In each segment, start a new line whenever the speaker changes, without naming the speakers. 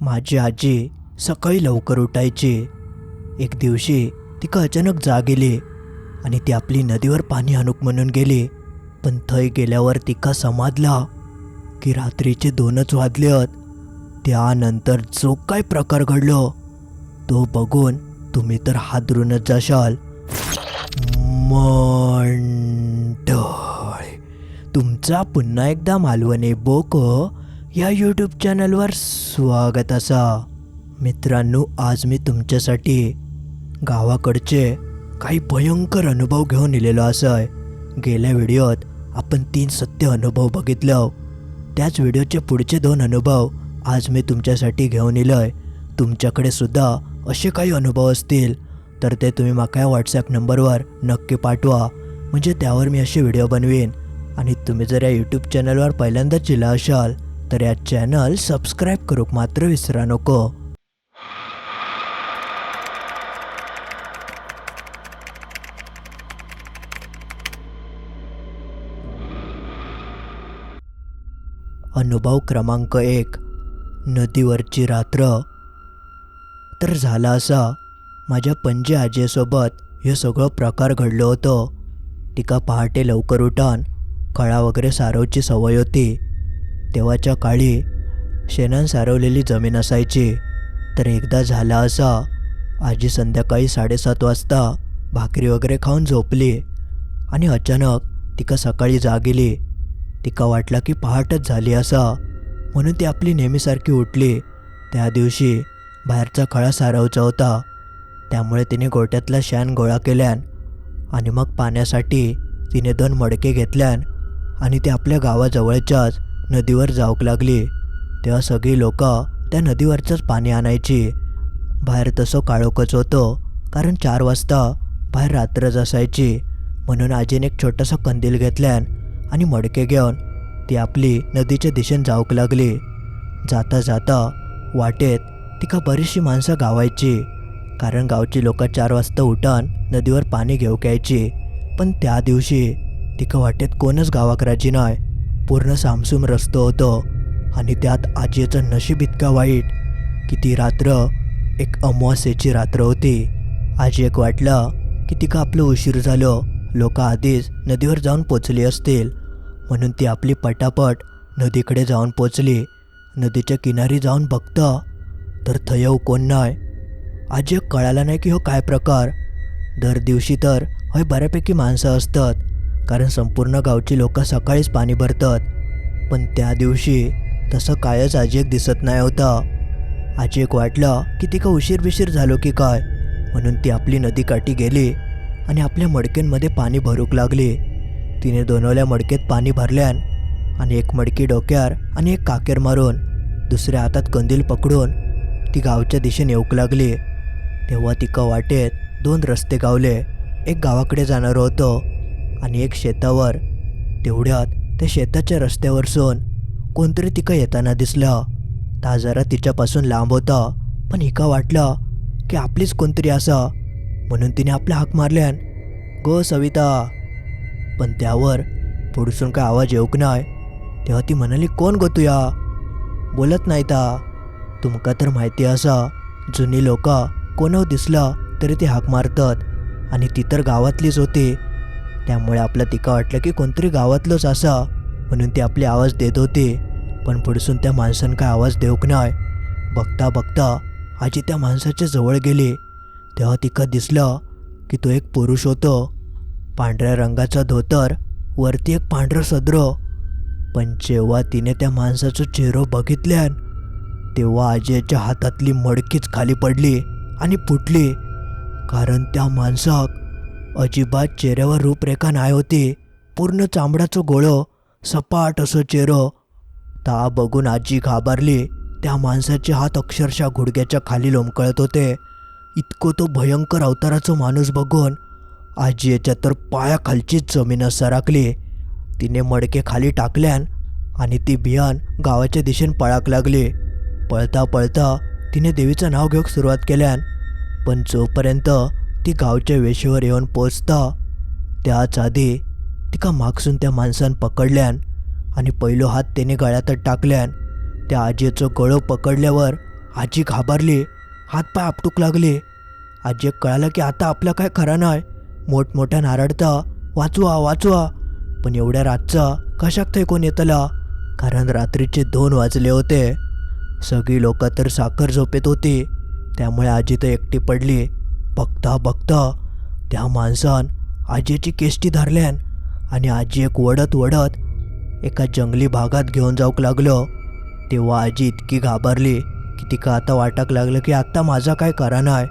माझी आजी सकाळी लवकर उठायची. एक दिवशी तिका अचानक जाग गेली आणि ती आपली नदीवर पाणी आणूक म्हणून गेली. पण थंय गेल्यावर तिका समाधला की रात्रीचे दोनच वाजलेत. त्यानंतर जो काय प्रकार घडलो तो बघून तुम्ही तर हादरूनच जाशाल. मंडळ तुमचा पुन्हा एकदा मालवणी बोक. या यूट्यूब चॅनलवर स्वागत असा. मित्रांनो आज मी तुमच्यासाठी गावाकडचे काही भयंकर अनुभव घेऊन इलेलो असय. गेल्या व्हिडिओत आपण तीन सत्य अनुभव बघितलं त्याच व्हिडिओचे पुढचे दोन अनुभव आज मी तुमच्यासाठी घेऊन इलोय तुमच्याकडे सुद्धा असे काही अनुभव असतील तर ते तुम्ही माका या व्हॉट्सॲप नंबरवर नक्की पाठवा. म्हणजे त्यावर मी असे व्हिडिओ बनवीन. आणि तुम्ही जर या यूट्यूब चॅनलवर पहिल्यांदाच जिला असाल तर या चॅनल सबस्क्राईब करूक मात्र विसरा नको. अनुभव क्रमांक एक नदीवरची रात्र. तर झाला असा माझ्या पणजी आजीसोबत हे सगळं प्रकार घडलो होतो. तिका पहाटे लवकर उठान खळा वगैरे सारवची सवय होती. तेव्हाच्या काळी शेणान सारवलेली जमीन असायची. तर एकदा झाला असा आजी संध्याकाळी साडेसात वाजता भाकरी वगैरे खाऊन झोपली. आणि अचानक तिका सकाळी जाग येली तिका वाटला की पहाटच झाली असा म्हणून ती आपली नेहमीसारखी उठली. त्या दिवशी बाहेरचा खळा सारवचा होता. त्यामुळे तिने गोट्यातला शान गोळा केल्यान आणि मग पाण्यासाठी तिने दोन मडके घेतल्यान आणि ती आपल्या गावाजवळच्याच नदीवर जाऊक लागली. तेव्हा सगळी लोक त्या नदीवरचंच पाणी आणायची. बाहेर तसं काळोखच होतं कारण चार वाजता बाहेर रात्रच असायची. म्हणून आजीने एक छोटासा कंदील घेतल्यान आणि मडके घेऊन ती आपली नदीच्या दिशेने जाऊक लागली. जाता जाता वाटेत तिका बरीचशी माणसं गावायची कारण गावची लोक चार वाजता उठान नदीवर पाणी घेऊक यायची. पण त्या दिवशी तिका वाटेत कोणच गावाक राजी नाही पूर्ण सामसूम रस्तो होतो. आणि त्यात आजीचं नशीब इतका वाईट की ती रात्र एक अमावास्येची रात्र होती. आजी एक वाटलं की तिका आपलं उशीर झालं. लोक आधीच नदीवर जाऊन पोचली असतील. म्हणून ती आपली पटापट नदीकडे जाऊन पोचली. नदीच्या किनारी जाऊन बघतं. तर थयव कोण नाही आजी एक कळाला नाही की हो काय प्रकार? दर दिवशी तर हय बऱ्यापैकी माणसं असतात. कारण संपूर्ण गावची लोक सकाळीच पाणी भरतात. पण त्या दिवशी तसं कायच आजी दिसत नाही होता. आजी वाटलं की तिका उशीर बिशीर झालो की काय? म्हणून ती आपली नदीकाठी गेली आणि आपल्या मडक्यांमध्ये पाणी भरूक लागली. तिने दोनवल्या मडकेत पाणी भरल्यान आणि एक मडकी डोक्यावर आणि एक काकेर मारून दुसऱ्या हातात कंदील पकडून ती गावच्या दिशेने येऊक लागली. तेव्हा तिका वाटेत दोन रस्ते गावले. एक गावाकडे जाणारं होतं. आणि एक शेतावर. तेवढ्यात त्या शेताच्या रस्त्यावरसून कोणतरी तिका येताना दिसलं. ता जरा तिच्यापासून लांब होता पण हिका वाटलं की आपलीच कोणतरी असा. म्हणून तिने आपला हाक मारल्यान गो सविता. पण त्यावर पुढसून काय आवाज येऊक नाही तेव्हा ती म्हणाली कोण गो तुया बोलत नाही ता. तुमका तर माहिती असा जुनी लोक कोणाव दिसला तरी ते हाक मारतात. आणि ती तर गावातलीच होती. त्यामुळे आपलं तिका वाटलं की कोणतरी गावातलंच असा. म्हणून ती आपले आवाज देत होती. पण पुढसून त्या माणसानं काय आवाज देऊक नाही बघता बघता आजी त्या माणसाच्या जवळ गेली. तेव्हा तिका दिसलं की तो एक पुरुष होतो. पांढऱ्या रंगाचा धोतर वरती एक पांढरं सदर. पण जेव्हा तिने त्या माणसाचं चेहरो बघितल्यान तेव्हा आजीच्या हातातली मडकीच खाली पडली आणि फुटली. कारण त्या माणसाक अजिबात चेहऱ्यावर रूपरेखा नाही होती. पूर्ण चामड्याचं गोळं सपाट असं चेहरं. ता बघून आजी घाबरली. त्या माणसाचे हात अक्षरशः गुडघ्याच्या खाली लोंबकळत होते. इतकं तो भयंकर अवताराचं माणूस बघून आजी याच्या तर पायाखालचीच जमीन सरकली. तिने मडके खाली टाकल्यान आणि ती बियान गावाच्या दिशेने पळाक लागली. पळता पळता तिने देवीचं नाव घेऊक सुरुवात केल्यान पण जोपर्यंत ती गावच्या वेशीवर येऊन पोचता. त्याच आधी तिका मागसून त्या माणसानं पकडल्यान आणि पहिलो हात त्याने गळ्यातच टाकल्यान त्या आजीचं गळो पकडल्यावर आजी घाबरली हातपाय आपटूक लागले. आजी कळालं की आता आपलं काय खरं नाही मोठमोठ्या नारडता वाचवा वाचवा. पण एवढ्या रातचा कशाक थंय कोण येतला? कारण रात्रीचे दोन वाजले होते. सगळी लोक तर साखर झोपेत होती. त्यामुळे आजी तर एकटी पडली. बघता बघता त्या माणसान आजीची केष्टी धरल्यान आणि आजी एक वडत वडत एका जंगली भागात घेऊन जाऊक लागलो. तेव्हा आजी इतकी घाबरली की तिका आता वाटाक लागलं की आत्ता माझा काय करा नाय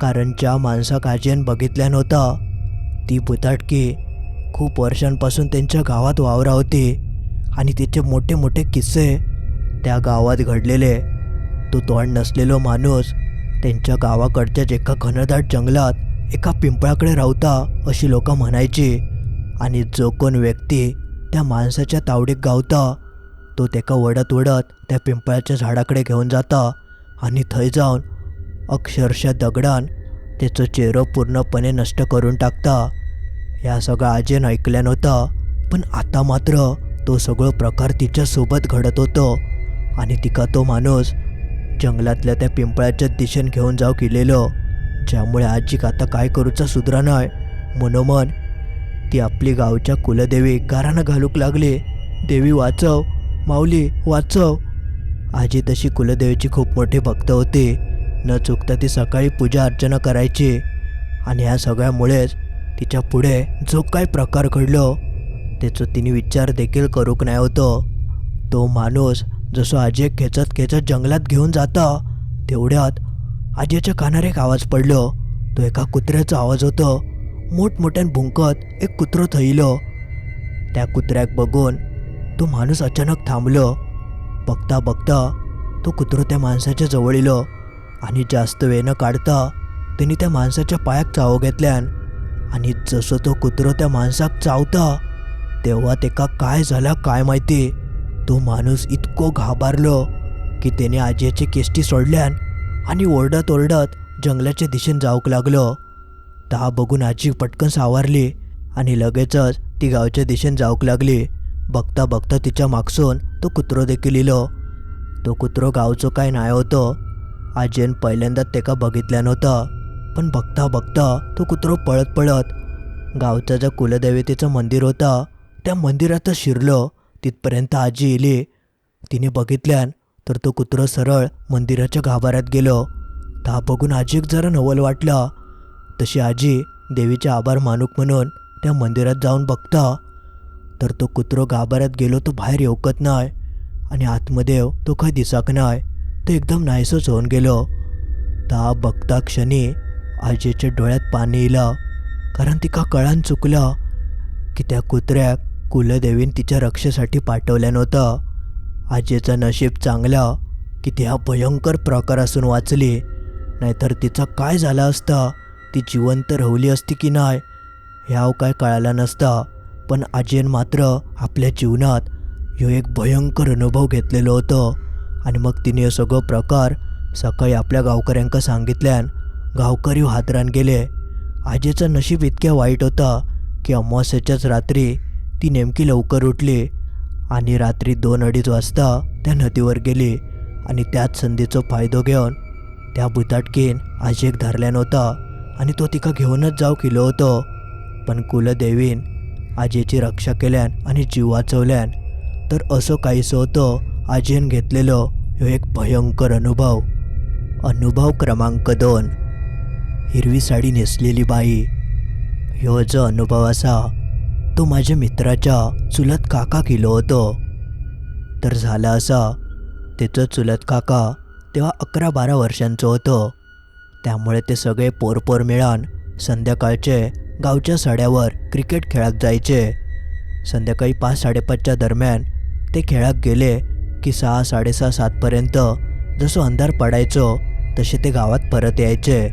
कारण ज्या माणसाक आजीन बघितल्यान होता ती भुताटकी खूप वर्षांपासून त्यांच्या गावात वावरा होती आणि तिचे मोठे मोठे किस्से त्या गावात घडलेले. तो तोंड नसलेलो माणूस त्यांच्या गावाकडच्याच एका घनदाट जंगलात एका पिंपळाकडे राहता अशी लोक म्हणायची. आणि जो कोण व्यक्ती त्या माणसाच्या तावडीत गावता तो त्याका वडत वडत त्या पिंपळाच्या झाडाकडे घेऊन जाता आणि थंय जाऊन अक्षरशः दगडान त्याचं चेहरं पूर्णपणे नष्ट करून टाकता. या सगळं आजीन ऐकल्या नव्हता पण आता मात्र तो सगळं प्रकार तिच्यासोबत घडत होतं आणि तिका तो माणूस जंगलातल्या त्या पिंपळाच्या दिशेने घेऊन जाऊ केलेलं. ज्यामुळे आजीक आता काय करूचा सुधरा नाही मनोमन ती आपली गावच्या कुलदेवी गारानं घालूक लागली. देवी वाचव. माऊली वाचव. आजी तशी कुलदेवीची खूप मोठी भक्त होती. न चुकता ती सकाळी पूजा अर्चना करायची. आणि ह्या सगळ्यामुळेच तिच्या पुढे जो काय प्रकार घडलो त्याचं तिने विचार देखील करूक नाही होतो. तो माणूस जसं आजी खेचत खेचत जंगलात घेऊन जाता तेवढ्यात आजीच्या कानार एक आवाज पडलो. तो एका कुत्र्याचा आवाज होतो. मोठमोठ्यान भुंकत एक कुत्रं थैलो. त्या कुत्र्याक बघून तो माणूस अचानक थांबलो. बघता बघता तो कुत्रो त्या माणसाच्या जवळ इलो आणि जास्त वेळ न काढता त्याने त्या माणसाच्या पायाक चाव घेतल्यान आणि जसं तो कुत्रो त्या माणसाक चावता तेव्हा तेका काय झाला काय माहिती? तो माणूस इतको घाबरलो की त्याने आजीचे केष्टी सोडल्यान आणि ओरडत ओरडत जंगलाच्या दिशेने जाऊक लागलो. ता बघून आजी पटकन सावरली आणि लगेचच ती गावच्या दिशेने जाऊक लागली. बघता बघता तिच्या मागसून तो कुत्रो देखील इलो. तो कुत्रो गावचो काय नाही होतो. आजीन पहिल्यांदाच तेका बघितल्यान होता. पण बघता बघता तो कुत्रो पळत पळत गावचं ज्या कुलदेवतेचं मंदिर होता त्या मंदिरातच शिरलो. तिथपर्यंत आजी इली. तिने बघितल्यान तर तो कुत्रो सरळ मंदिराच्या गाभाऱ्यात गेलो. ता बघून आजीक जरा नवल वाटला. तशी आजी देवीचे आभार मानूक म्हणून त्या मंदिरात जाऊन बघता. तर तो कुत्रो गाभाऱ्यात गेलो तो बाहेर येवकत नाही आणि आत्मदेव तो काय दिसाक नाही तो एकदम नाहीसोच होऊन गेलो. ता बघता क्षणी आजीच्या डोळ्यात पाणी येलं कारण तिका कळान चुकलं की त्या कुत्र्याक कुलदेवीन तिच्या रक्षेसाठी पाठवल्या नव्हतं. आजीचं नशीब चांगलं की ती हा भयंकर प्रकारासून वाचली. नाहीतर तिचं काय झालं असतं? ती जिवंत राहली असती की नाही? ह्याव काय कळालं नसतं. पण आजीन मात्र आपल्या जीवनात ह्यो एक भयंकर अनुभव घेतलेलो होतो. आणि मग तिने हे सगळं प्रकार सकाळी आपल्या गावकऱ्यांका सांगितल्यान गावकरी हादरान गेले. आजीचं नशीब इतक्या वाईट होतं की अमावस्याच्याच रात्री ती नेमकी लवकर उठली आणि रात्री दोन अडीच वाजता त्या नदीवर गेली आणि त्याच संधीचा फायदो घेऊन त्या भुताटकीन आजेक धरल्यान नव्हता आणि तो तिका घेऊनच जाऊ केलो होतो. पण कुलदेवीन आजीची रक्षा केल्यान आणि जीव वाचवल्यान तर असं काहीसं होतं आजीन घेतलेलो ह्यो एक भयंकर अनुभव. अनुभव क्रमांक दोन. हिरवी साडी नेसलेली बाई. ह्यो जो अनुभव असा तो माझ्या मित्राच्या चुलत काका केलं होतो. तर झाला असा त्याचं चुलत काका तेव्हा अकरा बारा वर्षांचं होतं. त्यामुळे ते सगळे पोरपोर मिळून संध्याकाळचे गावच्या सड्यावर क्रिकेट खेळात जायचे. संध्याकाळी पाच साडेपाचच्या दरम्यान ते खेळात गेले की सहा साडेसहा सातपर्यंत जसं अंधार पडायचो तसे ते गावात परत यायचे.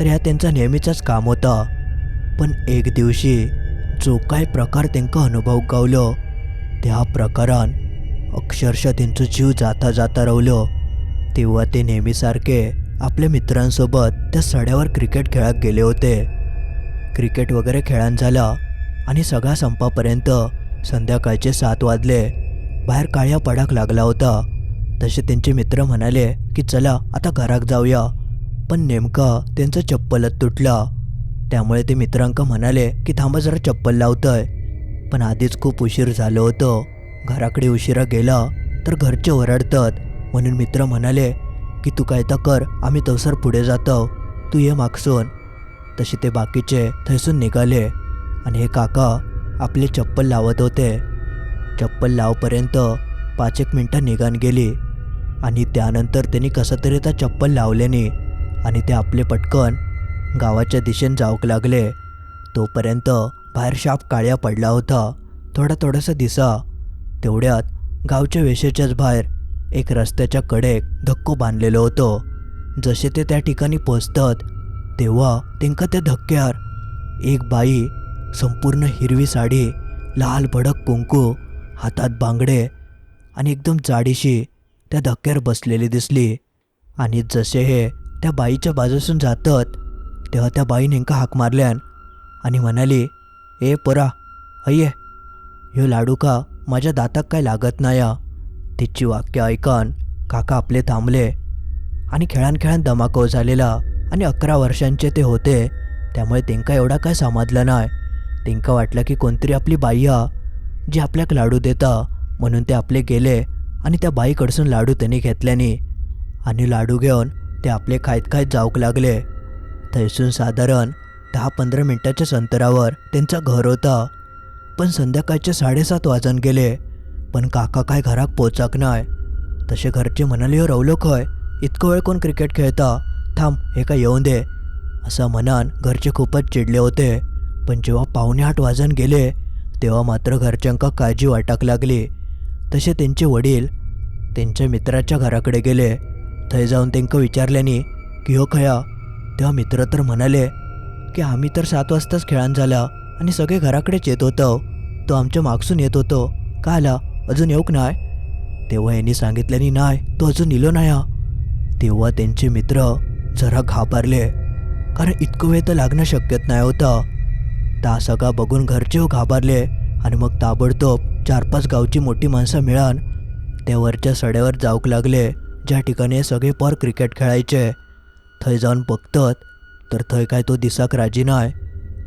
तर ह्या त्यांचा नेहमीचाच काम होता. पण एक दिवशी जो काय प्रकार त्यांका अनुभव गावलो त्या प्रकारान अक्षरशः तेंचो जीव जाता जाता रवलो. तेव्हा ते नेहमीसारखे आपल्या मित्रांसोबत त्या सड्यावर क्रिकेट खेळत गेले होते. क्रिकेट वगैरे खेळान झाला आणि सगळा संपापर्यंत संध्याकाळचे सात वाजले. बाहेर काळ्या पडाक लागला होता. तसे त्यांचे मित्र म्हणाले की चला आता घराक जाऊया. पण नेमका त्यांचं चप्पलच तुटलं. त्यामुळे ते मित्रांक म्हणाले की थांबा जरा चप्पल लावतंय. पण आधीच खूप उशीर झालं होतं. घराकडे उशिरा गेला तर घरचे ओरडतात. म्हणून मित्र म्हणाले की तू काय तर कर आम्ही तवसर पुढे जातो. तू ये मागसून. तसे ते बाकीचे थैसून निघाले. आणि हे काका आपले चप्पल लावत होते. चप्पल लावपर्यंत पाच एक मिनटं निघान गेली. आणि त्यानंतर त्यांनी कसं तरी त्या चप्पल लावल्याने आणि ते आपले पटकन गावाच्या दिशेने जाऊक लागले. तोपर्यंत बाहेर शाप काळ्या पडला होता. थोडा थोडासा दिसा. तेवढ्यात गावच्या वेशेच्याच बाहेर एक रस्त्याच्या कडेक धक्को बांधलेलो होतो. जसे ते त्या ठिकाणी पोचतात तेव्हा तेंका त्या धक्क्यार एक बाई संपूर्ण हिरवी साडी लाल भडक कुंकू हातात बांगडे आणि एकदम जाडीशी त्या धक्क्यावर बसलेली दिसली. आणि जसे हे त्या बाईच्या बाजूसून जातात तेव्हा त्या बाई नेमका हाक मारल्यान आणि म्हणाली ए परा अये ह्यो लाडू का माझ्या दाताक काय लागत नाया? तिची वाक्य ऐकन काका आपले थांबले आणि खेळान खेळान धमाको झालेला आणि अकरा वर्षांचे ते होते त्यामुळे तेंका एवढा काय समजलं नाही तेंका वाटलं की कोणतरी आपली बाई हा जी आपल्याक लाडू देता म्हणून ते आपले गेले आणि त्या बाईकडसून लाडू त्यांनी घेतल्याने आणि लाडू घेऊन ते आपले खायत खायत जाऊक लागले. थैसून साधारण दहा पंधरा मिनटाच्याच अंतरावर त्यांचं घर होता. पण संध्याकाळचे साडेसात वाजून गेले. पण काका काय घरात पोचाक नाय. तसे घरचे म्हणाले हो रवलो खय? इतकं वेळ कोण क्रिकेट खेळता? थांब हे काय येऊन दे. असं म्हणान घरचे खूपच चिडले होते. पण जेव्हा पावणे आठ वाजून गेले तेव्हा मात्र घरच्यांका काळजी वाटाक लागली. तसे त्यांचे वडील त्यांच्या मित्राच्या घराकडे गेले. थंय जाऊन त्यांना विचारल्याने की हो खया? तेव्हा मित्र तर म्हणाले की आम्ही तर सात वाजताच खेळान झाला आणि सगळे घराकडेच येत होतो. तो आमच्या मागसून येत होतो. का आला? अजून येऊक नाही तेव्हा यांनी सांगितल्याने नाही तो अजून इलो नाही हा." तेव्हा त्यांचे मित्र जरा घाबरले कारण इतकं वेळ तर लागणं शक्यत नाही होतं. ता सगळा बघून घरचे हो घाबरले आणि मग ताबडतोब चार पाच गावची मोठी माणसं मिळान. त्या वरच्या सड्यावर जाऊक लागले ज्या ठिकाणी सगळे पोर क्रिकेट खेळायचे. थंय जाऊन बघतत तर थंय काय तो दिसाक राजी नाही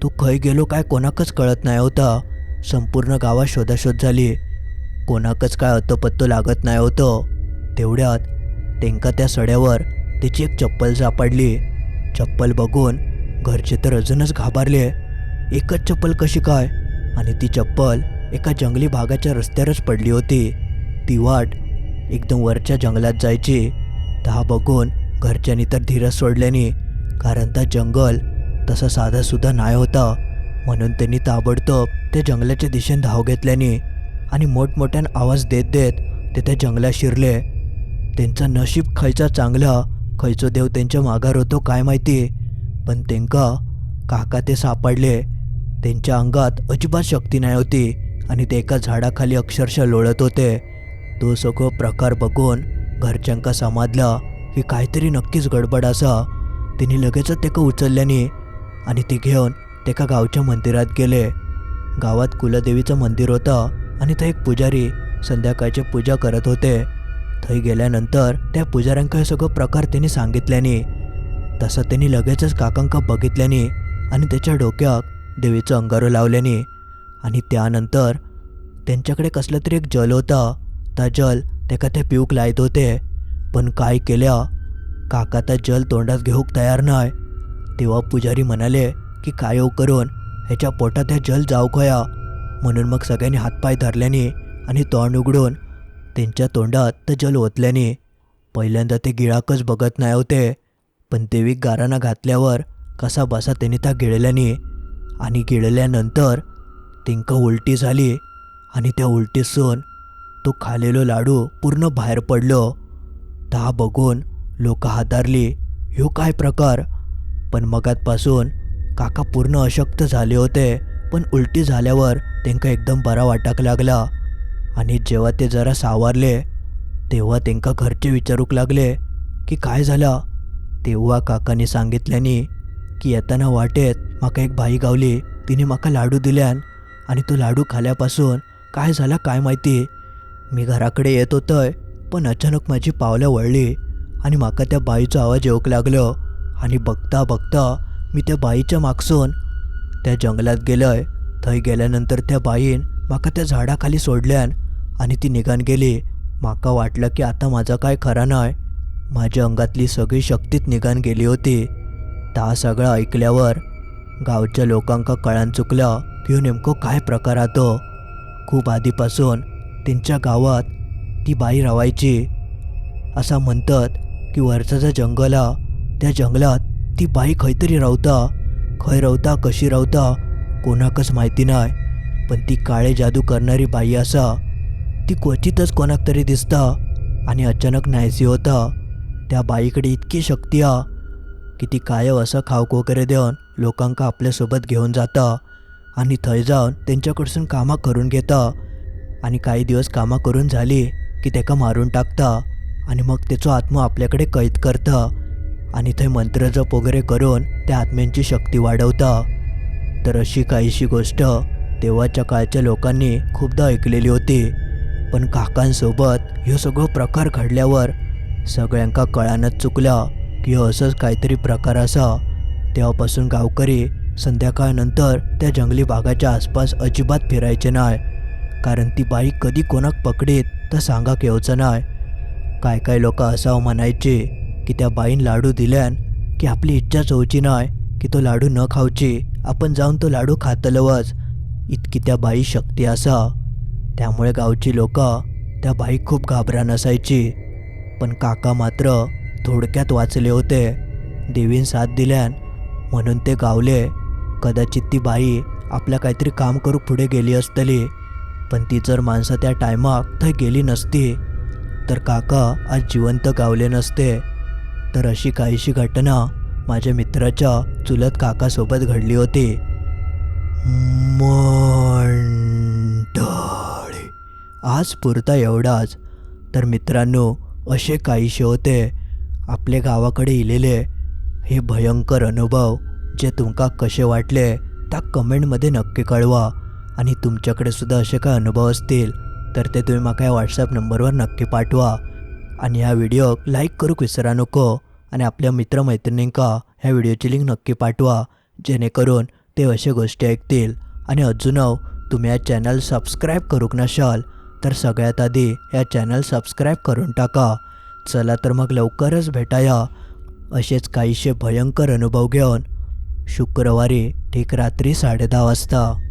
तो खंय गेलो काय कोणाकच कळत नाही होता. संपूर्ण गावात शोधाशोध झाली. कोणाकच काय अतोपत्तो लागत नाही होतं. तेवढ्यात तेंका त्या सड्यावर त्याची एक चप्पल सापडली चप्पल बघून घरचे तर अजूनच घाबरले. एकच चप्पल कशी काय? आणि ती चप्पल एका जंगली भागाच्या रस्त्यावरच पडली होती. ती वाट एकदम वरच्या जंगलात जायची. तहा बघून घरच्यांनी तर धीरज सोडल्याने कारण त्या जंगल तसं साधा सुद्धा नाही होता. म्हणून त्यांनी ताबडतोब त्या जंगलाच्या दिशेने धाव घेतल्याने आणि मोठमोठ्यान आवाज देत देत ते त्या जंगलात शिरले. त्यांचं नशीब खयचा चांगला खयचो देव त्यांच्या माघार होतो काय माहिती? पण त्यांका काका ते सापडले. त्यांच्या अंगात अजिबात शक्ती नाही होती आणि ते एका झाडाखाली अक्षरशः लोळत होते. तो सगळं प्रकार बघून घरच्यांका समाजला ही काहीतरी नक्कीच गडबड असा. तिने लगेचच तेका उचलल्याने आणि ती घेऊन तेका गावच्या मंदिरात गेले. गावात कुलदेवीचं मंदिर होतं आणि थंय एक पुजारी संध्याकाळची पूजा करत होते. थंय गेल्यानंतर त्या पुजाऱ्यांका हे सगळं प्रकार त्यांनी सांगितल्याने. तसं त्यांनी लगेचच काकांका बघितल्याने आणि त्याच्या डोक्यात देवीचं अंगारो लावल्याने. आणि त्यानंतर त्यांच्याकडे कसलं तरी एक जल होता. त्या जल त्याका ते पिऊक लायत होते. पण काय केल्या? काका जल तोंडात घेऊक तयार नाही तेव्हा पुजारी म्हणाले की काय हो करून? ह्याच्या पोटात हे जल जाऊ कया म्हणून मग सगळ्यांनी हातपाय धरल्याने आणि तोंड उघडून त्यांच्या तोंडात तर जल ओतल्याने. पहिल्यांदा ते गिळाकच बघत नाही होते पण देवी गाराना घातल्यावर कसा बसा त्यांनी त्या गिळल्याने. आणि गिळल्यानंतर तिंक उलटी झाली आणि त्या उलटीसून तो खालेलो लाडू पूर्ण बाहेर पडलो. ता बघून लोक हातारली ह्यो काय प्रकार? पण मगातपासून काका पूर्ण अशक्त झाले होते. पण उलटी झाल्यावर त्यांका एकदम बरा वाटाक लागला. आणि जेव्हा ते जरा सावरले तेव्हा त्यांका घरचे विचारूक लागले की काय झालं? तेव्हा काकाने सांगितल्याने की येताना वाटेत माका एक बाई गावली. तिने माका लाडू दिल्यान आणि तो लाडू खाल्यापासून काय झाला काय माहिती? मी घराकडे येत होतोय. पण अचानक माझी पावलं वळली आणि म्हाका त्या बाईचो आवाज येवंक लागलो. आणि बघता बघता मी त्या बाईच्या मागसून त्या जंगलात गेलोय. थंय गेल्यानंतर त्या बाईन म्हाका त्या झाडाखाली सोडल्यान आणि ती निघान गेली. म्हाका वाटलं की आता माझा काय खरा नाही माझ्या अंगातली सगळी शक्तीच निघान गेली होती. ता सगळं ऐकल्यावर गावच्या लोकांका कळान चुकलं की नेमकं नेमको काय प्रकार आतो. खूप आधीपासून त्यांच्या गावात ती बाई रावायची असा म्हणतात की वरचं जंगल हा त्या जंगलात ती बाई खंय रावता खंय रावता कशी रावता कोणाकच माहिती नाही. पण ती काळे जादू करणारी बाई असा. ती क्वचितच कोणाक तरी दिसता आणि अचानक नाहीसी होता. त्या बाईकडे इतकी शक्ती हा की ती कायव असं खावक वगैरे देऊन लोकांका आपल्यासोबत घेऊन जाता आणि थंय जाऊन त्यांच्याकडसून कामां करून घेता. आणि काही दिवस कामां करून झाली की तेका मारून टाकता आणि मग त्याचो आत्मा आपल्याकडे कैद करता आणि थंय मंत्र जप वगैरे करून त्या आत्म्यांची शक्ती वाढवता. तर अशी काहीशी गोष्ट तेव्हाच्या काळच्या लोकांनी खूपदा ऐकलेली होती. पण काकांसोबत ह्यो सगळो प्रकार घडल्यावर सगळ्यांका कळानच चुकला की हो असंच काहीतरी प्रकार असा. तेव्हापासून गावकरी संध्याकाळनंतर त्या जंगली भागाच्या आसपास अजिबात फिरायचे नाही कारण ती बाई कधी कोणाक पकडीत तर सांगा केवचं नाही. काय काय लोक असावं म्हणायचे की त्या बाईन लाडू दिल्यान की आपली इच्छा चवची नाही की तो लाडू न खावची आपण जाऊन तो लाडू खातलवच. इतकी त्या बाई शक्ती असा. त्यामुळे गावची लोक त्या बाई खूप घाबरान असायची. पण काका मात्र थोडक्यात वाचले होते. देवीन साथ दिल्यान म्हणून ते गावले. कदाचित ती बाई आपल्या काहीतरी काम करू पुढे गेली असतली. पण ती जर माणसं त्या टायमाक थंय गेली नसती तर काका आज जिवंत गावले नसते. तर अशी काहीशी घटना माझ्या मित्राच्या चुलत काकासोबत घडली होती. मंडळी आज पुरता एवढाच. तर मित्रांनो असे काहीसे होते. आपले गावाकडे इलेले हे भयंकर अनुभव जे तुमका कसे वाटले त्या कमेंटमध्ये नक्की कळवा. आणि तुमच्याकडे सुद्धा असे काय अनुभव असतील तर ते तुम्ही म्हाका या व्हॉट्सअप नंबरवर नक्की पाठवा. आणि ह्या व्हिडिओक लाईक करूक विसरा नको आणि आपल्या मित्रमैत्रिणींका ह्या व्हिडिओची लिंक नक्की पाठवा जेणेकरून ते अशा गोष्टी ऐकतील. आणि अजूनव तुम्ही या चॅनल सबस्क्राईब करूक नशाल तर सगळ्यात आधी या चॅनल सबस्क्राईब करून टाका. चला तर मग लवकरच भेटाया. असेच काहीशे भयंकर अनुभव घेऊन शुक्रवारी ठीक रात्री साडेदहा वाजता.